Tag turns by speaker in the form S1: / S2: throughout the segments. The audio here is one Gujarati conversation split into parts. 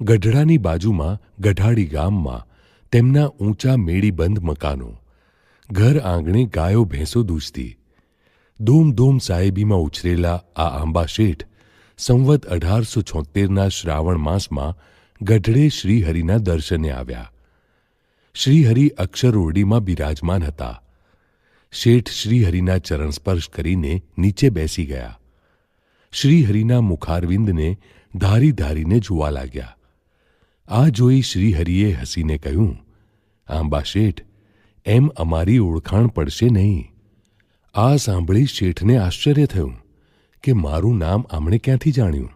S1: ગઢડાની બાજુમાં ગઢાડી ગામમાં તેમના ઊંચા મેળીબંધ મકાનો. ઘર આંગણે ગાયો ભેંસો દૂજતી. ધૂમ ધૂમ સાહેબીમાં ઉછરેલા આ આંબા શેઠ સંવત અઢારસો છોતેરના શ્રાવણ માસમાં ગઢડે શ્રીહરિના દર્શને આવ્યા. શ્રીહરિ અક્ષરોડીમાં બિરાજમાન હતા. શેઠ શ્રીહરિના ચરણ સ્પર્શ કરીને નીચે બેસી ગયા. શ્રીહરિના મુખારવિંદને ધારી ધારીને જોવા લાગ્યા. આ જોઈ શ્રીહરિએ હસીને કહ્યું, આંબા શેઠ, એમ અમારી ઓળખાણ પડશે નહીં. આ સાંભળી શેઠને આશ્ચર્ય થયું કે મારું નામ આમણે ક્યાંથી જાણ્યું?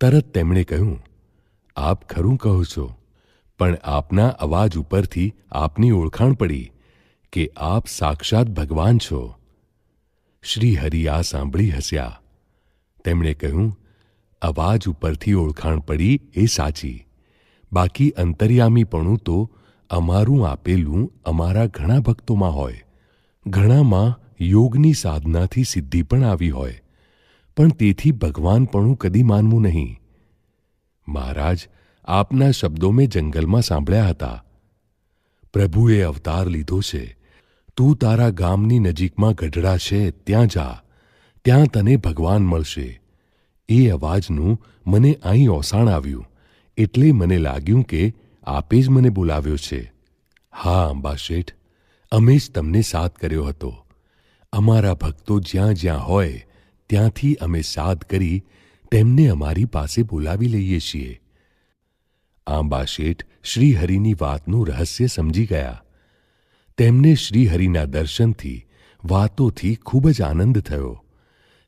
S1: તરત તેમણે કહ્યું, આપ ખરું કહો છો, પણ આપના અવાજ ઉપરથી આપની ઓળખાણ પડી કે આપ સાક્ષાત ભગવાન છો. શ્રી હરિ આ સાંભળી હસ્યા. તેમણે કહ્યું, અવાજ ઉપરથી ઓળખાણ પડી એ સાચી. બાકી અંતર્યામીપણું તો અમારું આપેલું અમારા ઘણા ભક્તોમાં હોય. ઘણામાં યોગની સાધનાથી સિદ્ધિ પણ આવી હોય. પણ તેથી ભગવાનપણું કદી માનવું નહીં. મહારાજ, આપના શબ્દો મેં જંગલમાં સાંભળ્યા હતા. પ્રભુએ અવતાર લીધો છે. તું તારા ગામની નજીકમાં ગઢડા છે, ત્યાં જા. ત્યાં તને ભગવાન મળશે. એ અવાજનું મને અહીં ઓસાણ આવ્યું. એટલે મને લાગ્યું કે આપે જ મને બોલાવ્યો છે. હા, અંબા શેઠ, અમે જ તમને સાથ કર્યો હતો. અમારા ભક્તો જ્યાં જ્યાં હોય, ત્યાંથી અમે સાદ કરી તેમને અમારી પાસે બોલાવી લઈએ છીએ. આંબા શેઠ શ્રીહરિની વાતનું રહસ્ય સમજી ગયા. તેમને શ્રીહરિના દર્શનથી, વાતોથી ખૂબ જ આનંદ થયો.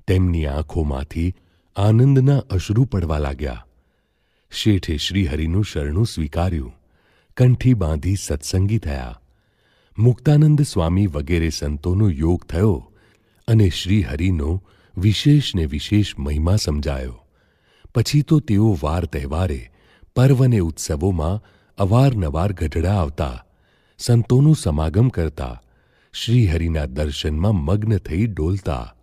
S1: તેમની આંખોમાંથી આનંદના અશ્રુ પડવા લાગ્યા. શેઠે શ્રીહરિનું શરણું સ્વીકાર્યું. કંઠી બાંધી સત્સંગી થયા. મુક્તાનંદ સ્વામી વગેરે સંતોનો યોગ થયો અને શ્રીહરિનો વિશેષ ને વિશેષ મહિમા સમજાયો. પછી તો તેઓ વાર તહેવારે પર્વ અને ઉત્સવોમાં અવારનવાર ગઢડા આવતા, સંતોનું સમાગમ કરતા, શ્રીહરિના દર્શનમાં મગ્ન થઈ ડોલતા.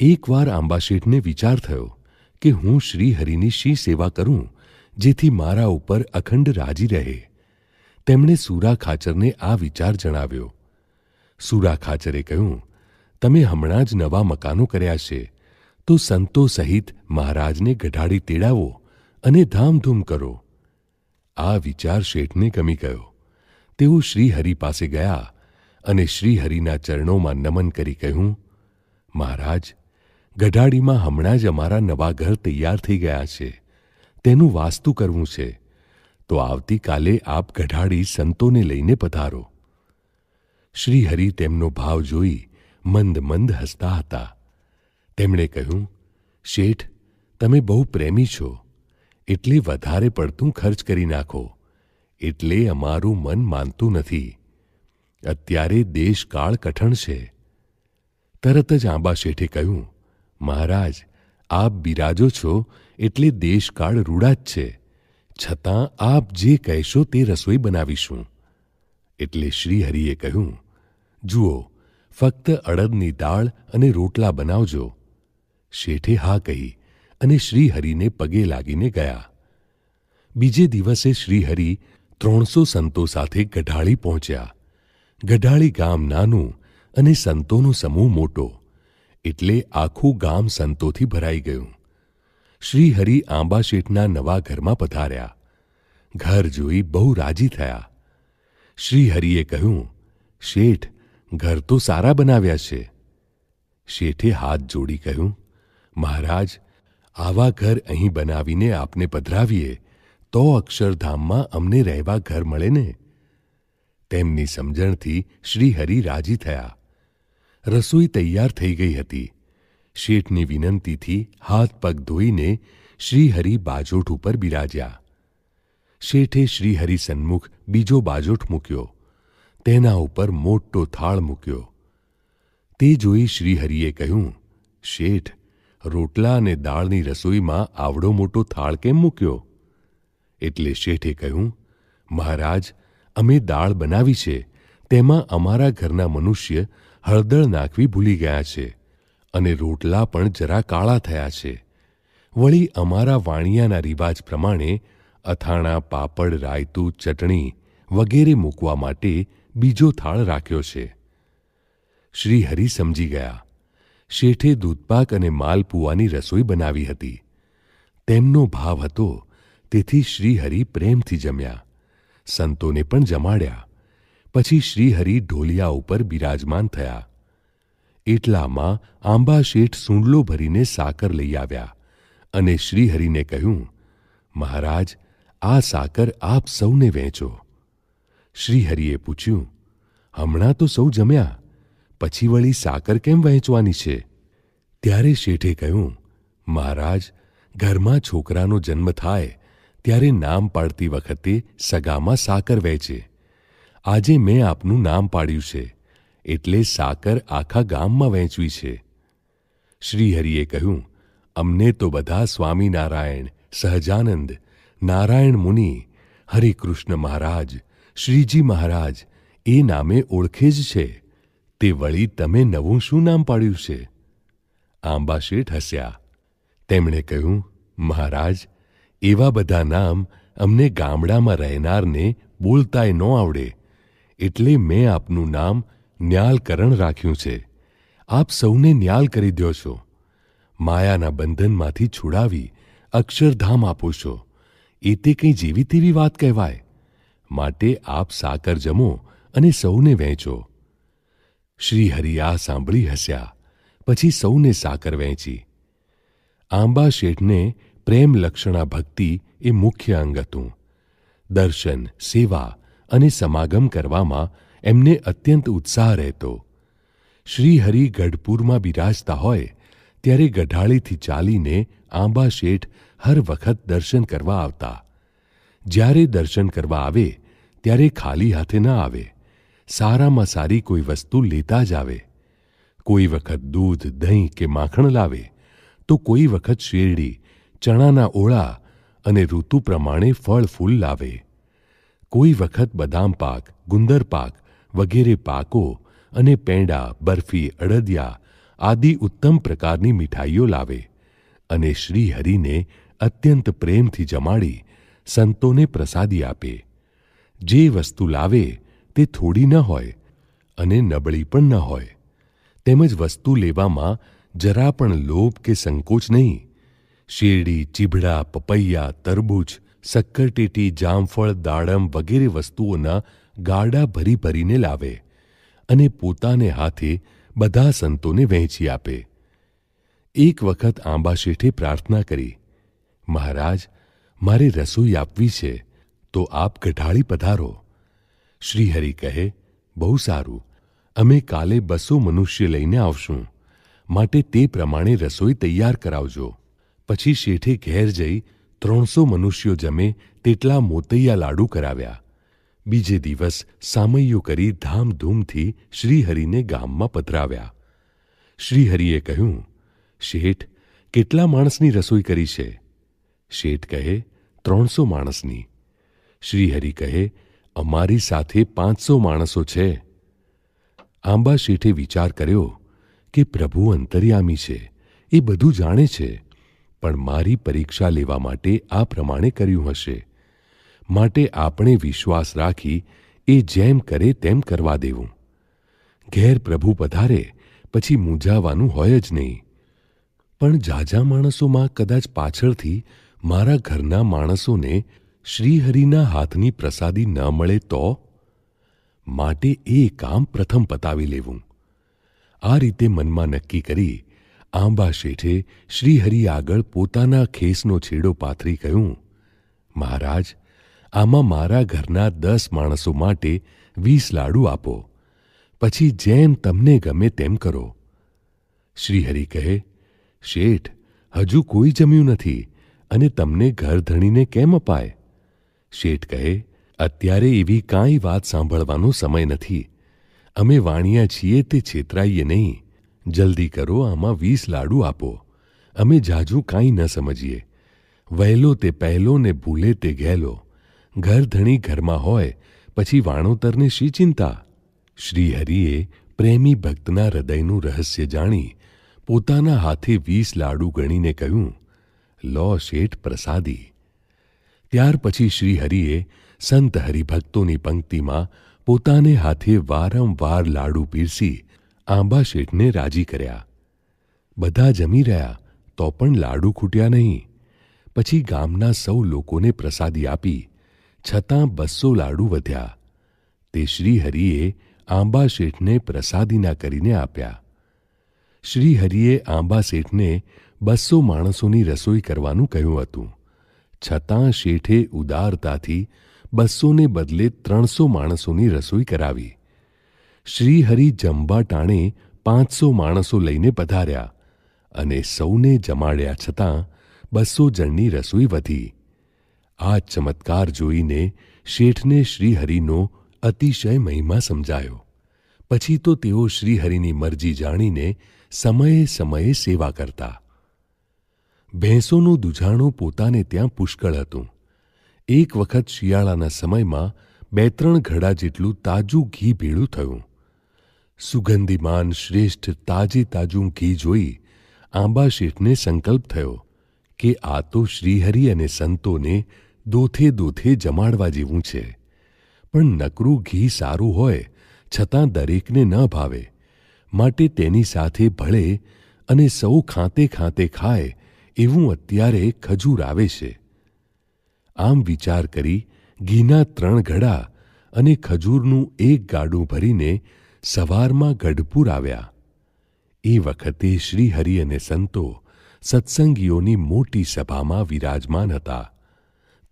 S1: એકવાર આંબાશેઠને વિચાર થયો કે હું શ્રીહરિની શી સેવા કરું જેથી મારા ઉપર અખંડ રાજી રહે. તેમણે સુરા ખાચરને આ વિચાર જણાવ્યો. સુરા ખાચરે કહ્યું, તમે હમણાં જ નવા મકાનો કર્યા છે. તો સંતો સહિત મહારાજને ગઢાડી તેડાવો અને ધામધૂમ કરો. આ વિચાર શેઠને ગમી ગયો. તેઓ શ્રીહરિ પાસે ગયા અને શ્રીહરિના ચરણોમાં નમન કરી કહ્યું, મહારાજ, ગઢાડીમાં હમણાં જ અમારા નવા ઘર તૈયાર થઈ ગયા છે. તેનું વાસ્તુ કરવું છે, તો આવતીકાલે આપ ગઢાડી સંતોને લઈને પધારો. શ્રીહરિ તેમનો ભાવ જોઈ મંદ મંદ હસતા હતા. તેમણે કહ્યું, શેઠ, તમે બહુ પ્રેમી છો. એટલે વધારે પડતું ખર્ચ કરી નાખો. એટલે અમારું મન માનતું નથી. અત્યારે દેશકાળ કઠણ છે. તરત જ આંબા શેઠે કહ્યું, મહારાજ, આપ બિરાજો છો એટલે દેશકાળ રૂડા જ છે. છતાં આપ જે કહેશો તે રસોઈ બનાવીશું. એટલે શ્રીહરિએ કહ્યું, જુઓ, ફક્ત અડદની દાળ અને રોટલા બનાવજો. શેઠે હા કહી અને શ્રીહરિને પગે લાગીને ગયા. બીજે દિવસે શ્રીહરિ ત્રણસો સંતો સાથે ગઢાળી પહોંચ્યા. ગઢાળી ગામ નાનું અને સંતોનો સમૂહ મોટો. એટલે આખું ગામ સંતોથી ભરાઈ ગયું. શ્રીહરિ આંબા શેઠના નવા ઘરમાં પધાર્યા. ઘર જોઈ બહુ રાજી થયા. શ્રીહરિએ કહ્યું, શેઠ, ઘર તો સારા બનાવ્યા છે. શેઠે હાથ જોડી કહ્યું, મહારાજ, આવા ઘર અહીં બનાવીને આપને પધરાવીએ, તો અક્ષરધામમાં અમને રહેવા ઘર મળે ને? તેમની સમજણથી શ્રીહરિ રાજી થયા. રસોઈ તૈયાર થઈ ગઈ હતી. શેઠની વિનંતીથી હાથ પગ ધોઈને શ્રીહરિ બાજોઠ ઉપર બિરાજ્યા. શેઠે શ્રીહરિ સન્મુખ બીજો બાજોઠ મૂક્યો. તેના ઉપર મોટો થાળ મૂક્યો. તે જોઈ શ્રીહરિએ કહ્યું, શેઠ, રોટલા અને દાળની રસોઈમાં આવડો મોટો થાળ કેમ મૂક્યો? એટલે શેઠે કહ્યું, મહારાજ, અમે દાળ બનાવી છે. તેમાં અમારા ઘરના મનુષ્ય હળદર નાખવી ભૂલી ગયા છે. અને રોટલા પણ જરા કાળા થયા છે. વળી અમારા વાણિયાના રિવાજ પ્રમાણે અથાણા, પાપડ, રાયતું, ચટણી વગેરે મૂકવા માટે બીજો થાળ રાખ્યો છે. શ્રી હરિ સમજી ગયા. શેઠે દૂધપાક અને માલપુઆની રસોઈ બનાવી હતી. તેમનો ભાવ હતો, તેથી શ્રીહરિ પ્રેમથી જમ્યા. સંતોને પણ જમાડ્યા. પછી શ્રીહરિ ઢોલિયા ઉપર બિરાજમાન થયા. એટલામાં આંબા શેઠ સૂંડલો ભરીને સાકર લઈ આવ્યા અને શ્રીહરિને કહ્યું, મહારાજ, આ સાકર આપ સૌને વહેંચો શ્રીહરિએ પૂછ્યું, હમણાં તો સૌ જમ્યા, પછી વળી સાકર કેમ વહેંચવાની છે? ત્યારે શેઠે કહ્યું, મહારાજ, ઘરમાં છોકરાનો જન્મ થાય ત્યારે નામ પાડતી વખતે સગામાં સાકર વહેંચે આજે મેં આપનું નામ પાડ્યું છે. એટલે સાકર આખા ગામમાં વહેંચવી છે. શ્રીહરિએ કહ્યું, અમને તો બધા સ્વામિનારાયણ, સહજાનંદ, નારાયણ મુનિ હરિકૃષ્ણ મહારાજ, શ્રીજી મહારાજ, એ નામે ઓળખે જ છે. તે વળી તમે નવું શું નામ પાડ્યું છે? આંબા શેઠ હસ્યા. તેમણે કહ્યું, મહારાજ, એવા બધા નામ અમને ગામડામાં રહેનારને બોલતાય ન આવડે. એટલે મેં આપનું નામ ન્યાલકરણ રાખ્યું છે. આપ સૌને ન્યાલ કરી દો છો. માયાના બંધનમાંથી છોડાવી અક્ષરધામ આપો છો. એ તે કંઈ જેવી તેવી વાત કહેવાય. માટે આપ સાકર જમો અને સૌને વહેંચો. શ્રી આ સાંભળી હસ્યા, પછી સૌને સાકર વહેંચી. આંબા શેઠને પ્રેમ લક્ષણા ભક્તિ એ મુખ્ય અંગ હતું. દર્શન, સેવા અને સમાગમ કરવામાં એમને અત્યંત ઉત્સાહ રહેતો. શ્રીહરિ ગઢપુરમાં બિરાજતા હોય, ત્યારે ગઢાળીથી ચાલીને આંબા શેઠ હર વખત દર્શન કરવા આવતા. જ્યારે દર્શન કરવા આવે, ત્યારે ખાલી હાથે ન આવે. સારામાં સારી કોઈ વસ્તુ લેતા જ આવે. કોઈ વખત દૂધ, દહીં કે માખણ લાવે, તો કોઈ વખત શેરડી, ચણાના ઓળા અને ઋતુ પ્રમાણે ફળ, ફૂલ લાવે. કોઈ વખત બદામ પાક, ગુંદર પાક વગેરે પાકો અને પેંડા, બરફી, અડદિયા આદિ ઉત્તમ પ્રકારની મીઠાઈઓ લાવે અને શ્રી હરિને અત્યંત પ્રેમથી જમાડી સંતોને પ્રસાદી આપે. જે વસ્તુ લાવે તે થોડી ન હોય અને નબળી પણ ન હોય. તેમજ વસ્તુ લેવામાં જરા પણ લોભ કે સંકોચ નહીં. શેરડી, ચીભડા, પપૈયા, તરબૂચ શક્કરટેટી જામફળ, દાડમ વગેરે વસ્તુઓના ગાડા ભરી ભરીને લાવે અને પોતાને હાથે બધા સંતોને વહેંચી આપે. એક વખત આંબા શેઠે પ્રાર્થના કરી, મહારાજ, મારે રસોઈ આપવી છે, તો આપ ગઢાળી પધારો. શ્રીહરિ કહે, બહુ સારું, અમે કાલે બસો મનુષ્ય લઈને આવશું, માટે તે પ્રમાણે રસોઈ તૈયાર કરાવજો. પછી શેઠે ઘેર જઈ ત્રણસો મનુષ્યો જમે તેટલા મોતૈયા લાડુ કરાવ્યા. બીજે દિવસ સામૈયો કરી ધામધૂમથી શ્રીહરિને ગામમાં પધરાવ્યા. શ્રીહરિએ કહ્યું, શેઠ, કેટલા માણસની રસોઈ કરી છે? શેઠ કહે, ત્રણસો માણસની. શ્રીહરિ કહે, અમારી સાથે પાંચસો માણસો છે. આંબા શેઠે વિચાર કર્યો કે પ્રભુ અંતર્યામી છે, એ બધું જાણે છે, પણ મારી પરીક્ષા લેવા માટે આ પ્રમાણે કર્યું હશે. માટે આપણે વિશ્વાસ રાખી એ જેમ કરે તેમ કરવા દેવું. ઘેર પ્રભુ પધારે, પછી મૂંઝાવાનું હોય જ નહીં. પણ જાજા માણસોમાં કદાચ પાછળથી મારા ઘરના માણસોને શ્રીહરિના હાથની પ્રસાદી ન મળે તો? માટે એ કામ પ્રથમ પતાવી લેવું. આ રીતે મનમાં નક્કી કરી આંબા શેઠે શ્રીહરિ આગળ પોતાના ખેસનો છેડો પાથરી કહ્યું, મહારાજ આમાં મારા ઘરના દસ માણસો માટે વીસ લાડુ આપો. પછી જેમ તમને ગમે તેમ કરો. શ્રીહરિ કહે, શેઠ, હજુ કોઈ જમ્યું નથી અને તમને ઘર ધણીને કેમ અપાય? શેઠ કહે, અત્યારે એવી કાંઈ વાત સાંભળવાનો સમય નથી. અમે વાણિયા છીએ તે છેતરાઈએ નહીં. જલ્દી કરો આમાં વીસ લાડુ આપો. અમે જાજુ કાંઈ ન સમજીએ. વહેલો તે પહેલો ને ભૂલે તે ગહેલો. ઘર ધણી ઘરમાં હોય, પછી વાણોતરને શી ચિંતા? શ્રીહરિએ પ્રેમી ભક્તના હૃદયનું રહસ્ય જાણી, પોતાના હાથે વીસ લાડુ ગણીને કહ્યું, લો શેઠ પ્રસાદી. ત્યાર પછી શ્રીહરિએ સંત હરિભક્તોની પંક્તિમાં પોતાને હાથે વારંવાર લાડુ પીરસી આંબા શેઠને રાજી કર્યા. બધા જમી રહ્યા, તો પણ લાડુ ખૂટ્યા નહીં. પછી ગામના સૌ લોકોને પ્રસાદી આપી છતાં બસો લાડુ વધ્યા. તે શ્રીહરિએ આંબા શેઠને પ્રસાદીના કરીને આપ્યા. શ્રીહરિએ આંબા શેઠને બસો માણસોની રસોઈ કરવાનું કહ્યું હતું. છતાં શેઠે ઉદારતાથી બસોને બદલે ત્રણસો માણસોની રસોઈ કરાવી. શ્રીહરિ જમવા ટાણે પાંચસો માણસો લઈને પધાર્યા અને સૌને જમાડ્યા છતાં બસો જણની રસોઈ વધી. આ ચમત્કાર જોઈને શેઠને શ્રીહરિનો અતિશય મહિમા સમજાયો. પછી તો તેઓ શ્રીહરિની મરજી જાણીને સમયે સમયે સેવા કરતા. ભેંસોનું દુજાણું પોતાને ત્યાં પુષ્કળ હતું. એક વખત શિયાળાના સમયમાં બે ત્રણ ઘડા જેટલું તાજું ઘી ભેળું થયું. સુગંધીમાન શ્રેષ્ઠ તાજે તાજું ઘી જોઈ આંબા શેઠને સંકલ્પ થયો કે આ તો શ્રીહરિ અને સંતોને દોથે દોથે જમાડવા જેવું છે. પણ નકરું ઘી સારું હોય, છતાં દરેકને ન ભાવે. માટે તેની સાથે ભળે અને સૌ ખાંતે ખાંતે ખાય એવું અત્યારે ખજૂર આવે છે. આમ વિચાર કરી ઘીના ત્રણ ઘડા અને ખજૂરનું એક ગાડું ભરીને સવારમાં ગઢપુર આવ્યા. એ વખતે શ્રીહરિ અને સંતો સત્સંગીઓની મોટી સભામાં વિરાજમાન હતા.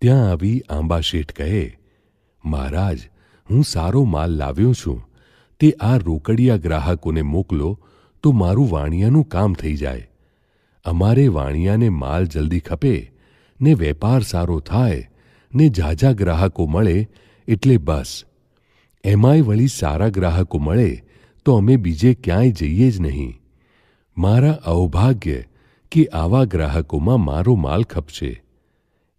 S1: ત્યાં આવી આંબા શેઠ કહે, મહારાજ, હું સારો માલ લાવ્યો છું. તે આ રોકડિયા ગ્રાહકોને મોકલો તો મારું વાણિયાનું કામ થઈ જાય. અમારે વાણિયાને માલ જલ્દી ખપે, ને વેપાર સારો થાય, ને ઝાઝા ગ્રાહકો મળે એટલે બસ. એમાંય વળી સારા ગ્રાહકો મળે તો અમે બીજે ક્યાંય જઈએ જ નહીં. મારા અવભાગ્ય કે આવા ગ્રાહકોમાં મારો માલ ખપશે.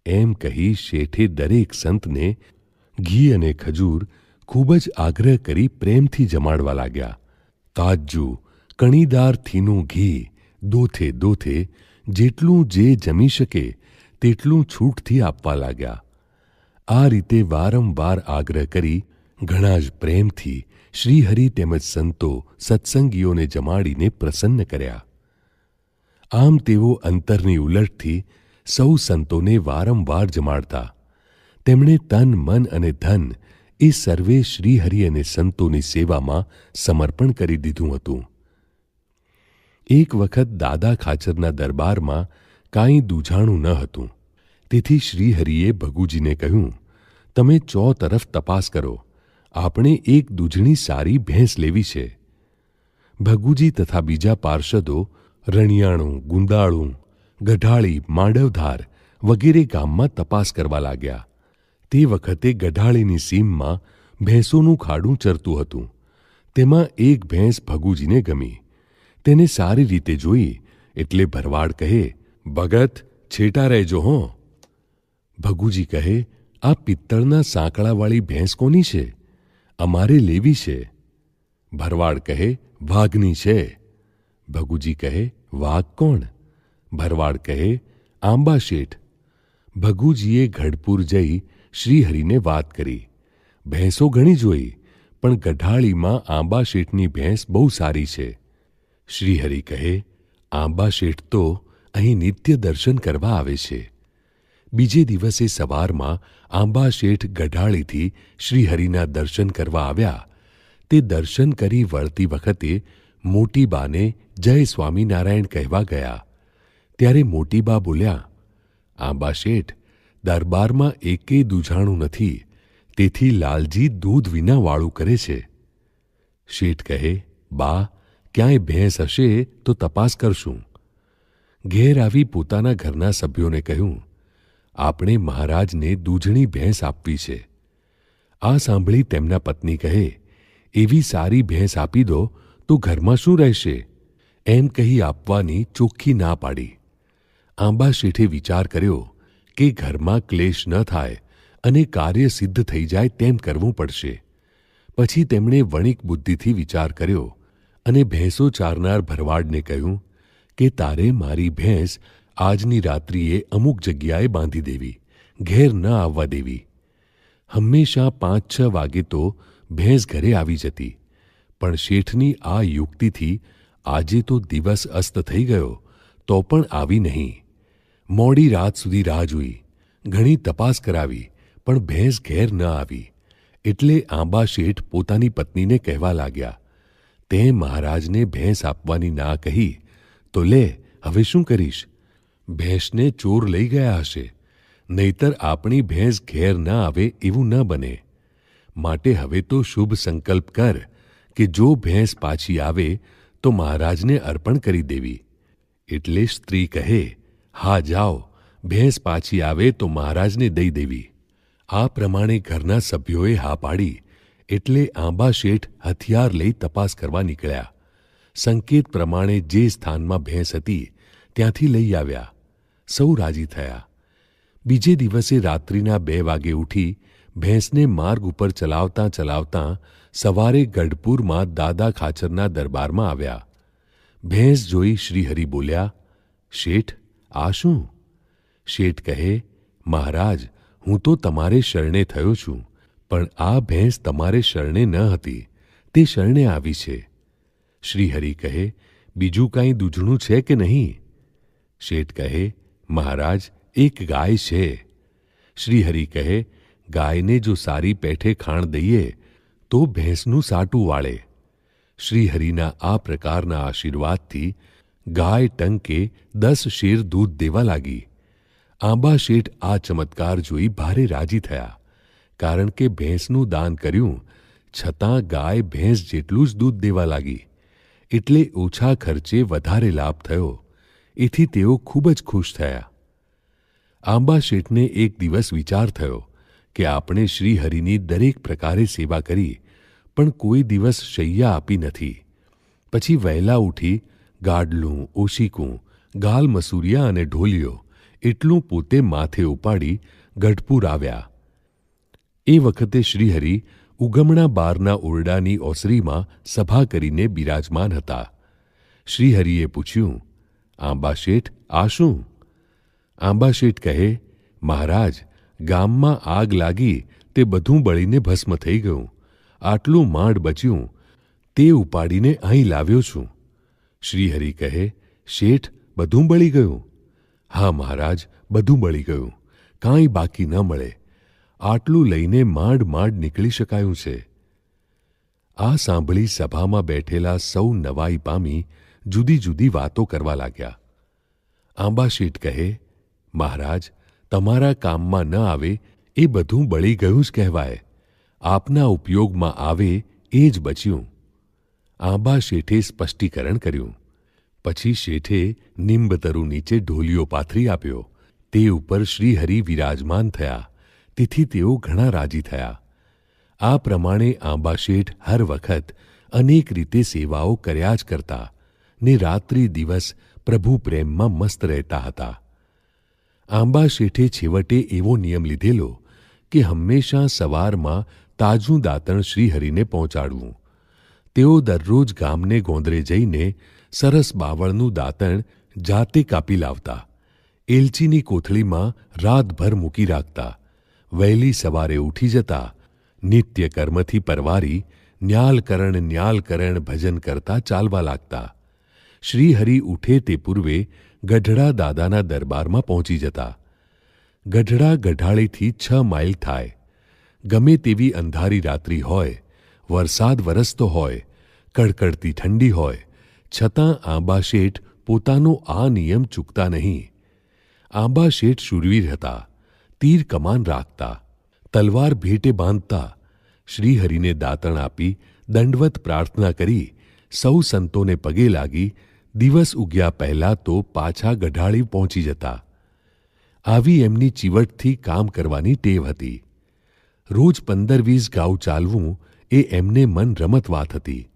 S1: એમ કહી શેઠે દરેક સંતને ઘી અને ખજૂર ખૂબ જ આગ્રહ કરી પ્રેમથી જમાડવા લાગ્યા. તાજ્જુ કણીદાર થીનું ઘી દોથે દોથે જેટલું જે જમી શકે તેટલું છૂટથી આપવા લાગ્યા. આ રીતે વારંવાર આગ્રહ કરી ઘણા જ પ્રેમથી શ્રીહરિ તેમજ સંતો સત્સંગીઓને જમાડીને પ્રસન્ન કર્યા. આમ તેઓ અંતરની ઉલટથી સૌ સંતોને વારંવાર જમાડતા. તેમણે તન, મન અને ધન એ સર્વે શ્રીહરિ અને સંતોની સેવામાં સમર્પણ કરી દીધું હતું. એક વખત દાદા ખાચરના દરબારમાં કાંઈ દૂજાણું ન હતું. તેથી શ્રીહરિએ ભગુજીને કહ્યું, તમે ચો તરફ તપાસ કરો. આપણે એક દૂજણી સારી ભેંસ લેવી છે. ભગુજી તથા બીજા પાર્ષદો રણિયાણું, ગુંદાળું ગઢાળી, માંડવધાર વગેરે ગામમાં તપાસ કરવા લાગ્યા. તે વખતે ગઢાળીની સીમમાં ભેંસોનું ખાડું ચરતું હતું. તેમાં એક ભેંસ ભગુજીને ગમી. તેને સારી રીતે જોઈ એટલે ભરવાડ કહે, ભગત, છેટા રહેજો હો. ભગુજી કહે, આ પિત્તળના સાંકળાવાળી ભેંસ કોની છે? અમારે લેવી છે. ભરવાડ કહે, વાઘની છે. ભગુજી કહે, વાઘ કોણ? ભરવાડ કહે, આંબા શેઠ. ભગુજીએ ગઢપુર જઈ શ્રીહરિને વાત કરી. ભેંસો ઘણી જોઈ, પણ ગઢાળીમાં આંબા શેઠની ભેંસ બહુ સારી છે. શ્રીહરિ કહે, આંબા શેઠ તો અહીં નિત્ય દર્શન કરવા આવે છે. બીજે દિવસે સવારમાં આંબા શેઠ ગઢાળીથી શ્રીહરિના દર્શન કરવા આવ્યા. તે દર્શન કરી વળતી વખતે મોટી બાને જય સ્વામિનારાયણ કહેવા ગયા. ત્યારે મોટી બા બોલ્યા આંબા શેઠ, દરબારમાં એકેય દૂજાણું નથી, તેથી લાલજી દૂધ વિના વાળું કરે છે. શેઠ કહે, બા, ક્યાંય ભેંસ હશે તો તપાસ કરશું. ઘેર આવી પોતાના ઘરના સભ્યોને કહ્યું, આપણે મહારાજને દૂધણી ભેંસ આપવી છે. આ સાંભળી તેમના પત્ની કહે, એવી સારી ભેંસ આપી દો તો ઘરમાં શું રહેશે? એમ કહી આપવાની ચોખ્ખી ના પાડી. આંબા શેઠે વિચાર કર્યો કે ઘરમાં ક્લેશ ન થાય અને કાર્ય સિદ્ધ થઈ જાય તેમ કરવું પડશે. પછી તેમણે વણિક બુદ્ધિથી વિચાર કર્યો અને ભેંસો ચારનાર ભરવાડને કહ્યું કે, તારે મારી ભેંસ આજની રાત્રિએ અમુક જગ્યાએ બાંધી દેવી, ઘેર ન આવવા દેવી. હંમેશા પાંચ છ વાગે તો ભેંસ ઘરે આવી જતી, પણ શેઠની આ યુક્તિથી આજે તો દિવસ અસ્ત થઈ ગયો, તો પણ આવી નહીં. મોડી રાત સુધી રાહ જોઈ, ઘણી તપાસ કરાવી, પણ ભેંસ ઘેર ન આવી. એટલે આંબા શેઠ પોતાની પત્નીને કહેવા લાગ્યા, તે મહારાજને ભેંસ આપવાની ના કહી, તો લે, હવે શું કરીશ? ભેંસને ચોર લઈ ગયા હશે, નહીતર આપણી ભેંસ ઘેર ન આવે એવું ન બને. માટે હવે તો શુભ સંકલ્પ કર કે જો ભેંસ પાછી આવે, તો મહારાજને અર્પણ કરી દેવી. એટલે સ્ત્રી કહે હા, જાઓ, ભેંસ પાછી આવે તો મહારાજને દઈ દેવી. આ પ્રમાણે ઘરના સભ્યોએ હા પાડી, એટલે આંબા શેઠ હથિયાર લઈ તપાસ કરવા નીકળ્યા. સંકેત પ્રમાણે જે સ્થાનમાં ભેંસ હતી, ત્યાંથી લઈ આવ્યા. સૌ રાજી થયા. બીજે દિવસે રાત્રિના બે વાગે ઉઠી, ભેંસને માર્ગ ઉપર ચલાવતા ચલાવતા સવારે ગઢપુરમાં દાદા ખાચરના દરબારમાં આવ્યા. ભેંસ જોઈ શ્રીહરિ બોલ્યા, શેઠ આ શું? શેઠ કહે, મહારાજ, હું તો તમારે શરણે થયો છું, પણ આ ભેંસ તમારે શરણે ન હતી, તે શરણે આવી છે. શ્રીહરિ કહે, બીજું કાંઈ દૂધણું છે કે નહીં? શેઠ કહે, મહારાજ, એક ગાય છે. શ્રીહરિ કહે, ગાયને જો સારી પેઠે ખાણ દઈએ, તો ભેંસનું સાટું વાળે. શ્રીહરિના આ પ્રકારના આશીર્વાદથી ગાય ટંકે દસ શેર દૂધ દેવા લાગી. આંબા શેઠ આ ચમત્કાર જોઈ ભારે રાજી થયા, કારણ કે ભેંસનું દાન કર્યું, છતાં ગાય ભેંસ જેટલું જ દૂધ દેવા લાગી. એટલે ઓછા ખર્ચે વધારે લાભ થયો. એથી તેઓ ખૂબ જ ખુશ થયા. આંબા શેઠને એક દિવસ વિચાર થયો કે આપણે શ્રીહરિની દરેક પ્રકારે સેવા કરી, પણ કોઈ દિવસ શૈયા આપી નથી. પછી વહેલા ઉઠી ગાડલું, ઓશીકું, ગાલ મસૂરિયા અને ઢોલિયો એટલું પોતે માથે ઉપાડી ગઢપુર આવ્યા. એ વખતે શ્રીહરિ ઉગમણા બારના ઓરડાની ઓસરીમાં સભા કરીને બિરાજમાન હતા. શ્રીહરિએ પૂછ્યું, આંબા શેઠ, આ શું? આંબા શેઠ કહે, મહારાજ, ગામમાં આગ લાગી તે બધું બળીને ભસ્મ થઈ ગયું. આટલું માંડ બચ્યું. તે ઉપાડીને અહીં લાવ્યો છું. શ્રીહરિ કહે, શેઠ, બધું બળી ગયું? હા, મહારાજ, બધું બળી ગયું. કાંઈ બાકી ન મળે. આટલું લઈને માંડ માંડ નીકળી શકાયું છે. આ સાંભળી સભામાં બેઠેલા સૌ નવાઈ પામી જુદી જુદી વાતો કરવા લાગ્યા. આંબા શેઠ કહે, મહારાજ, તમારા કામમાં ન આવે એ બધું બળી ગયું જ કહેવાય. આપના ઉપયોગમાં આવે એ જ બચ્યું. આંબા શેઠે સ્પષ્ટીકરણ કર્યું. પછી શેઠે નિંબતરુ નીચે ઢોલિયો પાથરી આપ્યો. તે ઉપર શ્રીહરિ વિરાજમાન થયા. તેથી તેઓ ઘણા રાજી થયા. આ પ્રમાણે આંબા શેઠ હર વખત અનેક રીતે સેવાઓ કર્યા જ કરતા ને રાત્રિ દિવસ પ્રભુ પ્રેમમાં મસ્ત રહેતા હતા. આંબા શેઠે છેવટે એવો નિયમ લીધેલો કે હંમેશા સવારમાં તાજું દાંતણ શ્રીહરિને પહોંચાડવું. તેઓ દરરોજ ગામને ગોંદરે જઈને સરસ બાવળનું દાંતણ જાતે કાપી લાવતા, એલચીની કોથળીમાં રાતભર મૂકી રાખતા, વહેલી સવારે ઉઠી જતા, નિત્ય કર્મથી પરવારી, ન્યાલકરણ ન્યાલકરણ ભજન કરતા ચાલવા લાગતા. શ્રીહરિ ઉઠે તે પૂર્વે ગઢડા દાદાના દરબારમાં પહોંચી જતા. ગઢડા ગઢાળીથી છ માઇલ થાય. ગમે તેવી અંધારી રાત્રિ હોય વરસાદ વરસતો હોય, કડકડતી ઠંડી હોય, છતાં આંબા શેઠ પોતાનો આ નિયમ ચૂકતા નહીં. આંબા શેઠ શૂરવીર હતા, તીર કમાન રાખતા, તલવાર ભેટે બાંધતા, શ્રીહરિને દાતણ આપી, દંડવત પ્રાર્થના કરી, સૌ સંતોને પગે લાગી, દિવસ ઉગ્યા પહેલા તો પાછા ગઢાળી પહોંચી જતા. આવી એમની ચીવટથી કામ કરવાની ટેવ હતી. રોજ પંદર વીસ ગાઉ ચાલવું એ એમને મન રમતવાત હતી.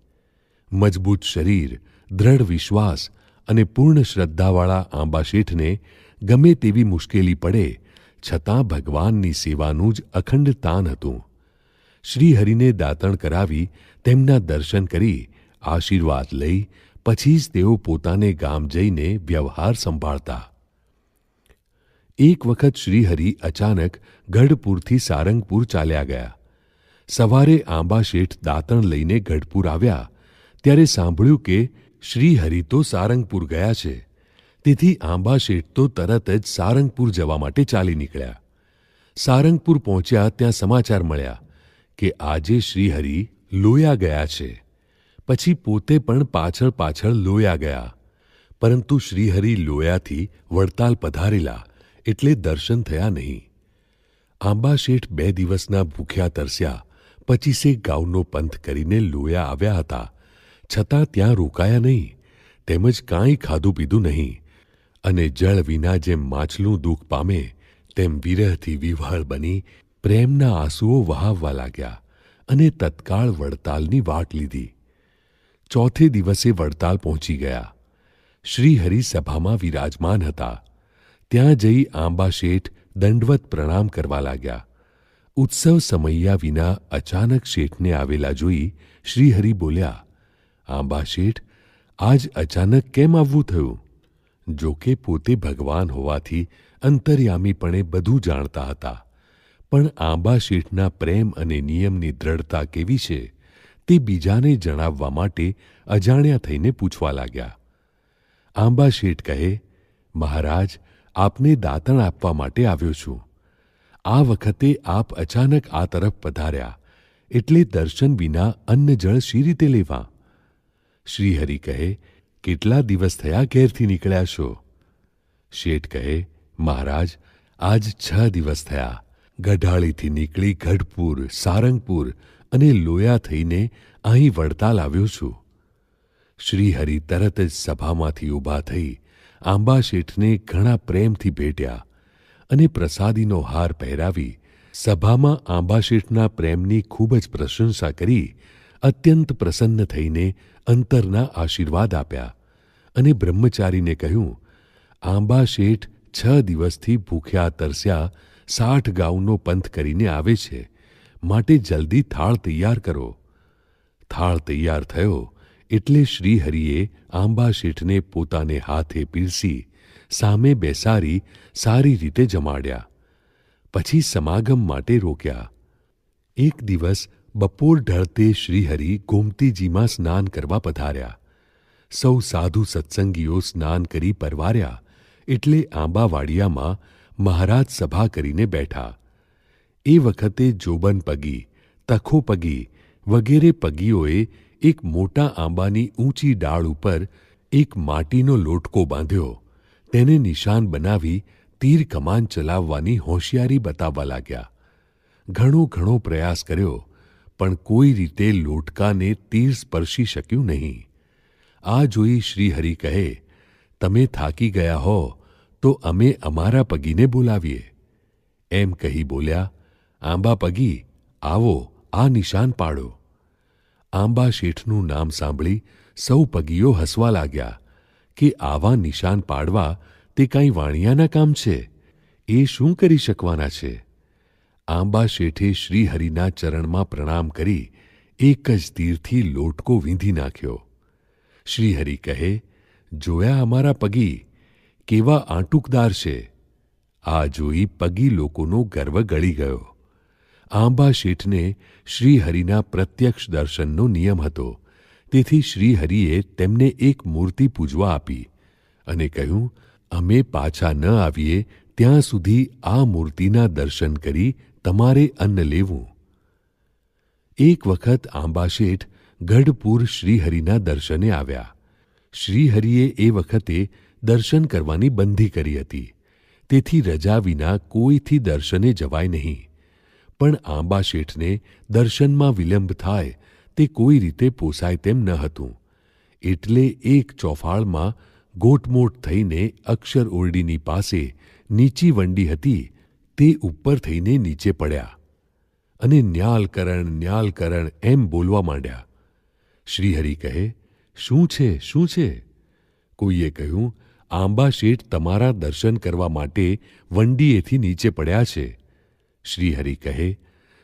S1: મજબૂત શરીર, દ્રઢ વિશ્વાસ અને પૂર્ણ શ્રદ્ધાવાળા આંબા શેઠને ગમે તેવી મુશ્કેલી પડે, છતાં ભગવાનની સેવાનું જ અખંડ તાન હતું. શ્રીહરિને દાતણ કરાવી તેમના દર્શન કરી આશીર્વાદ લઈ પછી જ તેઓ પોતાને ગામ જઈને વ્યવહાર સંભાળતા. એક વખત શ્રીહરિ અચાનક ગઢપુરથી સારંગપુર ચાલ્યા ગયા. સવારે આંબા શેઠ દાંતણ લઈને ગઢપુર આવ્યા, ત્યારે સાંભળ્યું કે શ્રીહરિ તો સારંગપુર ગયા છે. તેથી આંબા શેઠ તો તરત જ સારંગપુર જવા માટે ચાલી નીકળ્યા. સારંગપુર પહોંચ્યા ત્યાં સમાચાર મળ્યા કે આજે શ્રીહરિ લોયા ગયા છે. પછી પોતે પણ પાછળ પાછળ લોયા ગયા. પરંતુ શ્રીહરિ લોયાથી વડતાલ પધારેલા એટલે દર્શન થયા નહીં. આંબા શેઠ બે દિવસના ભૂખ્યા તરસ્યા પચીસેક ગાઉનો પંથ કરીને લોયા આવ્યા હતા. છતાં ત્યાં રોકાયા નહીં. તેમજ કાંઈ ખાધું પીધું નહીં. અને જળ વિના જેમ માછલું દુઃખ પામે, તેમ વિરહથી વિવહળ બની પ્રેમના આંસુઓ વહાવવા લાગ્યા અને તત્કાળ વડતાલની વાટ લીધી. ચોથે દિવસે વડતાલ પહોંચી ગયા. શ્રીહરિ સભામાં વિરાજમાન હતા. ત્યાં જઈ આંબા શેઠ દંડવત પ્રણામ કરવા લાગ્યા. ઉત્સવ સમૈયા વિના અચાનક શેઠને આવેલા જોઈ શ્રીહરિ બોલ્યા, આંબા શેઠ, આજ અચાનક કેમ આવવું થયું? જો કે પોતે ભગવાન હોવાથી અંતર્યામીપણે બધું જાણતા હતા. પણ આંબા શેઠના પ્રેમ અને નિયમની દ્રઢતા કેવી છે, તે બીજાને જણાવવા માટે અજાણ્યા થઈને પૂછવા લાગ્યા. આંબા શેઠ કહે, મહારાજ, આપને દાંતણ આપવા માટે આવ્યો છું. આ વખતે આપ અચાનક આ તરફ પધાર્યા. એટલે દર્શન વિના અન્ન જળ શી રીતે લેવા? શ્રીહરિ કહે, કેટલા દિવસ થયા ઘેરથી નીકળ્યા છો? શેઠ કહે, મહારાજ, આજ છ દિવસ થયા. ગઢાળીથી નીકળી ગઢપુર, સારંગપુર અને લોયા થઈને અહીં વડતાલ આવ્યો છું. શ્રીહરિ તરત જ સભામાંથી ઊભા થઈ આંબા શેઠને ઘણા પ્રેમથી ભેટ્યા. અને પ્રસાદીનો હાર પહેરાવી સભામાં આંબાશેઠના પ્રેમની ખૂબ જ પ્રશંસા કરી અત્યંત પ્રસન્ન થઈને અંતરના આશીર્વાદ આપ્યા અને બ્રહ્મચારીને કહ્યું આંબા શેઠ છ દિવસથી ભૂખ્યા તરસ્યા સાઠ ગાઉનો પંથ કરીને આવે છે. માટે જલ્દી થાળ તૈયાર કરો. થાળ તૈયાર થયો એટલે શ્રીહરિએ આંબાશેઠને પોતાને હાથે પીરસી સામે બેસારી સારી રીતે જમાડ્યા. પછી સમાગમ માટે રોક્યા. એક દિવસ બપોર ઢળતે શ્રીહરિ ગોમતીજીમાં સ્નાન કરવા પધાર્યા. સૌ સાધુ સત્સંગીઓ સ્નાન કરી પરવાર્યા એટલે આંબાવાડિયામાં મહારાજ સભા કરીને બેઠા. એ વખતે જોબન પગી, તખો પગી વગેરે પગીઓએ એક મોટા આંબાની ઊંચી ડાળ ઉપર એક માટીનો લોટકો બાંધ્યો. તેને નિશાન બનાવી તીર કમાન ચલાવવાની હોશિયારી બતાવવા લાગ્યા. ઘણો ઘણો પ્રયાસ કર્યો, પણ કોઈ રીતે લોટકાને તીર સ્પર્શી શક્યું નહીં. આ જોઈ શ્રીહરિ કહે, તમે થાકી ગયા હો, તો અમે અમારા પગીને બોલાવીએ. એમ કહી બોલ્યા, આંબા પગી, આવો, આ નિશાન પાડો. આંબા શેઠનું નામ સાંભળી સૌ પગીઓ હસવા લાગ્યા. કે આવા નિશાન પાડવા તે કાંઈ વાણિયાના કામ છે? એ શું કરી શકવાના છે? આંબા શેઠે શ્રીહરિના ચરણમાં પ્રણામ કરી એક જ તીરથી લોટકો વીંધી નાખ્યો. શ્રીહરિ કહે, જોયા અમારા પગી, કેવા આંટુકદાર છે. આ જોઈ પગી લોકોનો ગર્વ ગળી ગયો. આંબા શેઠને શ્રીહરિના પ્રત્યક્ષ દર્શનનો નિયમ હતો. તેથી શ્રીહરિએ તેમને એક મૂર્તિ પૂજવા આપી અને કહ્યું, અમે પાછા ન આવીએ, ત્યાં સુધી આ મૂર્તિના દર્શન કરી તમારે અન્ન લેવું. એક વખત આંબા શેઠ ગઢપુર શ્રીહરિના દર્શને આવ્યા. શ્રીહરિએ એ વખતે દર્શન કરવાની બંધી કરી હતી. તેથી રજા વિના કોઈથી દર્શને જવાય નહીં. પણ આંબા શેઠને દર્શનમાં વિલંબ થાય તે કોઈ રીતે પોસાય તેમ ન હતું. એટલે એક ચોફાળમાં ગોટમોટ થઈને અક્ષર ઓરડીની પાસે નીચી વંડી હતી, તે ઉપર થઈને નીચે પડ્યા અને ન્યાલકરણ ન્યાલકરણ એમ બોલવા માંડ્યા. શ્રીહરિ કહે, શું છે શું છે? કોઈએ કહ્યું, આંબા શેઠ તમારા દર્શન કરવા માટે વંડીએથી નીચે પડ્યા છે. શ્રીહરિ કહે,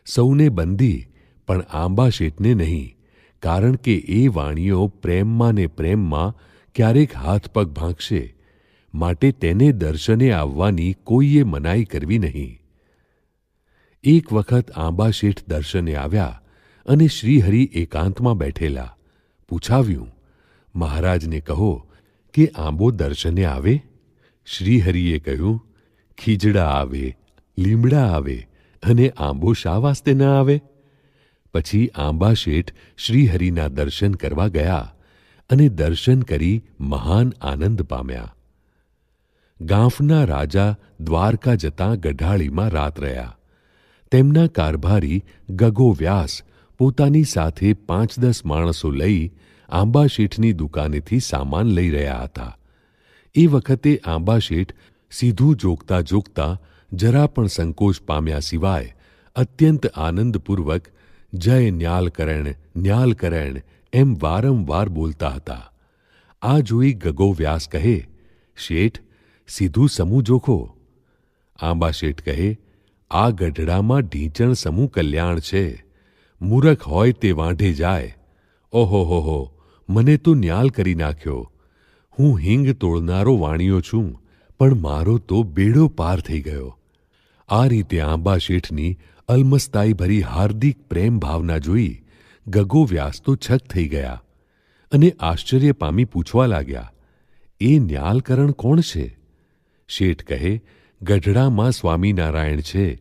S1: સૌને બંધી પણ આંબા શેઠને નહીં, કારણ કે એ વાણીઓ પ્રેમમાં ને પ્રેમમાં ક્યારેક હાથ પગ ભાંગશે. માટે તેને દર્શને આવવાની કોઈએ મનાઈ કરવી નહીં. એક વખત આંબા શેઠ દર્શને આવ્યા અને શ્રીહરિ એકાંતમાં બેઠેલા, પૂછાવ્યું, મહારાજને કહો કે આંબો દર્શને આવે? શ્રીહરિએ કહ્યું, ખીજડા આવે, લીમડા આવે અને આંબો શા વાસ્તે ન આવે? પછી આંબા શેઠ શ્રીહરિના દર્શન કરવા ગયા અને દર્શન કરી મહાન આનંદ પામ્યા. ગાંફના રાજા દ્વારકા જતાં ગઢાળીમાં રાત રહ્યા. તેમના કારભારી ગગો વ્યાસ પોતાની સાથે પાંચ દસ માણસો લઈ આંબા શેઠની દુકાનેથી સામાન લઈ રહ્યા હતા. એ વખતે આંબા શેઠ સીધું જોગતા જોગતા જરા પણ સંકોચ પામ્યા સિવાય અત્યંત આનંદપૂર્વક જય ન્યાલકરણ ન્યાલકરણ એમ વારંવાર બોલતા હતા. આ જોઈ ગગો વ્યાસ કહે, શેઠ, સીધું સમૂહ જોખો. આંબા શેઠ કહે, આ ગઢડામાં ઢીંચણ સમૂહ કલ્યાણ છે. મૂરખ હોય તે વાંઢે જાય. ઓહો, હો હો, મને તો ન્યાલ કરી નાખ્યો. હું હિંગ તોડનારો વાણિયો છું, પણ મારો તો બેડો પાર થઈ ગયો. આ રીતે આંબા શેઠની અલમસ્તાઈ ભરી હાર્દિક પ્રેમ ભાવના જોઈ ગગો વ્યાસ તો છક થઈ ગયા અને આશ્ચર્ય પામી પૂછવા લાગ્યા, એ ન્યાલકરણ કોણ છે? શેઠ કહે, ગઢડામાં સ્વામિનારાયણ છે,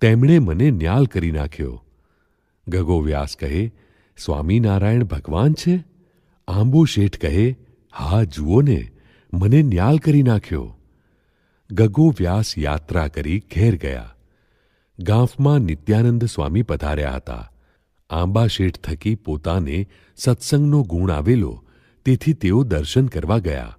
S1: તેમણે મને ન્યાલ કરી નાખ્યો. ગગો વ્યાસ કહે, સ્વામિનારાયણ ભગવાન છે? આંબો શેઠ કહે, હા, જુઓ ને, મને ન્યાલ કરી નાખ્યો. ગગો વ્યાસ યાત્રા કરી ઘેર ગયા. ગાંફમાં નિત્યાનંદ સ્વામી પધાર્યા હતા. આંબા શેઠ થકી પોતાને સત્સંગનો ગુણ આવેલો, તેથી તેઓ દર્શન કરવા ગયા.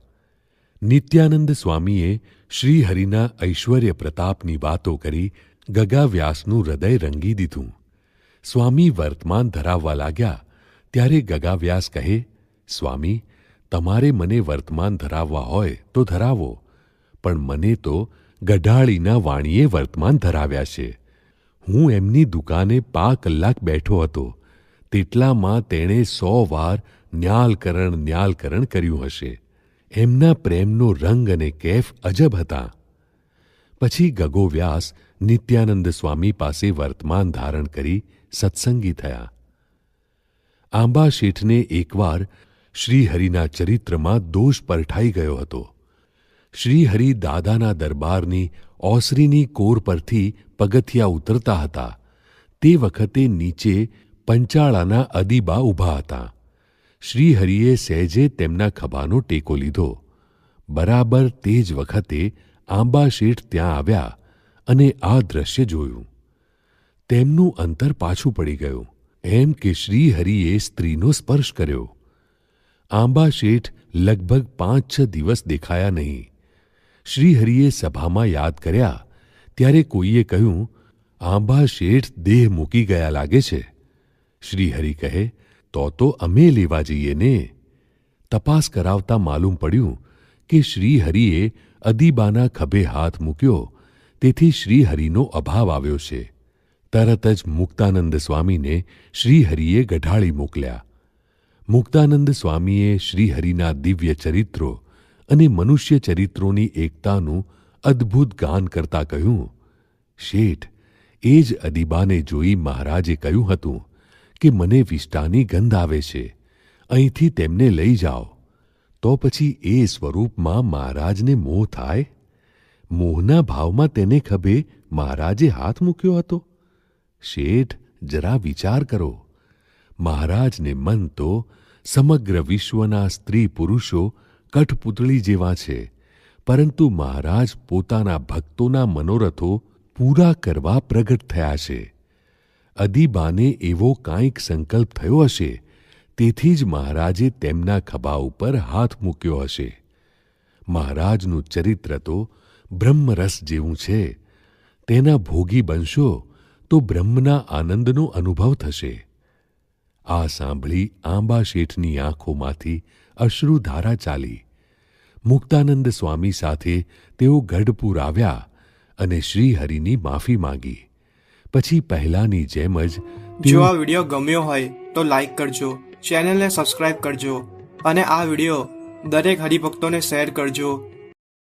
S1: નિત્યાનંદ સ્વામીએ શ્રીહરિના ઐશ્વર્ય પ્રતાપની વાતો કરી ગગા વ્યાસનું હૃદય રંગી દીધું. સ્વામી વર્તમાન ધરાવવા લાગ્યા, ત્યારે ગગા વ્યાસ કહે, સ્વામી, તમારે મને વર્તમાન ધરાવવા હોય તો ધરાવો, પણ મને તો ગઢાળીના વાણીએ વર્તમાન ધરાવ્યા છે. હું એમની દુકાને પા કલાક બેઠો હતો. તેટલામાં તેણે સો વાર ન્યાલકરણ ન્યાલકરણ કર્યું હશે. એમના પ્રેમનો રંગ અને કેફ અજબ હતા. પછી ગગો વ્યાસ નિત્યાનંદ સ્વામી પાસે વર્તમાન ધારણ કરી સત્સંગી થયા. આંબા શેઠને એકવાર શ્રીહરિના ચરિત્રમાં દોષ પરઠાઈ ગયો હતો. શ્રીહરિ દાદાના દરબારની ઓસરીની કોર પરથી પગથિયા ઉતરતા હતા. તે વખતે નીચે પંચાળાના અદીબા ઊભા હતા. શ્રીહરિએ સહેજે તેમના ખભાનો ટેકો લીધો. બરાબર તે જ વખતે આંબા શેઠ ત્યાં આવ્યા અને આ દ્રશ્ય જોયું. તેમનું અંતર પાછું પડી ગયું, એમ કે શ્રીહરિએ સ્ત્રીનો સ્પર્શ કર્યો. આંબા શેઠ લગભગ પાંચ છ દિવસ દેખાયા નહીં. શ્રીહરિએ સભામાં યાદ કર્યા, ત્યારે કોઈએ કહ્યું, આંબા શેઠ દેહ મૂકી ગયા લાગે છે. શ્રીહરિ કહે, તો તો અમે લેવા જઈએ ને. તપાસ કરાવતા માલુમ પડ્યું કે શ્રીહરિએ અદીબાના ખભે હાથ મૂક્યો, તેથી શ્રીહરિનો અભાવ આવ્યો છે. તરત જ મુક્તાનંદ સ્વામીને શ્રીહરિએ ગઢાળી મોકલ્યા. મુક્તાનંદ સ્વામીએ શ્રીહરિના દિવ્ય ચરિત્રો અને મનુષ્ય ચરિત્રોની એકતાનું અદ્ભુત ગાન કરતા કહ્યું, શેઠ, એ જ અદીબાને જોઈ મહારાજે કહ્યું હતું કે મને વિષ્ટાની ગંધ આવે છે. અહીંથી તેમને લઈ જાઓ. તો પછી એ સ્વરૂપમાં મહારાજને મોહ થાય? મોહના ભાવમાં તેને ખભે મહારાજે હાથ મૂક્યો હતો? શેઠ, જરા વિચાર કરો. મહારાજને મન તો સમગ્ર વિશ્વના સ્ત્રી પુરુષો કઠપૂતળી જેવા છે. પરંતુ મહારાજ પોતાના ભક્તોના મનોરથો પૂરા કરવા પ્રગટ થયા છે. અદીબાને એવો કાંઈક સંકલ્પ થયો હશે, તેથી જ મહારાજે તેમના ખભા ઉપર હાથ મૂક્યો હશે. મહારાજનું ચરિત્ર તો બ્રહ્મરસ જેવું છે. તેના ભોગી બનશો તો બ્રહ્મના આનંદનો અનુભવ થશે. આ સાંભળી આંબા શેઠની આંખોમાંથી અશ્રુધારા ચાલી. મુક્તાનંદ સ્વામી સાથે તેઓ ગઢપુર આવ્યા અને શ્રીહરિની માફી માંગી. પછી પહેલાની જેમ જ
S2: જો આ વીડિયો ગમ્યો હોય તો લાઈક કરજો, ચેનલને સબસ્ક્રાઇબ કરજો અને આ વીડિયો દરેક હરિભક્તોને શેર કરજો.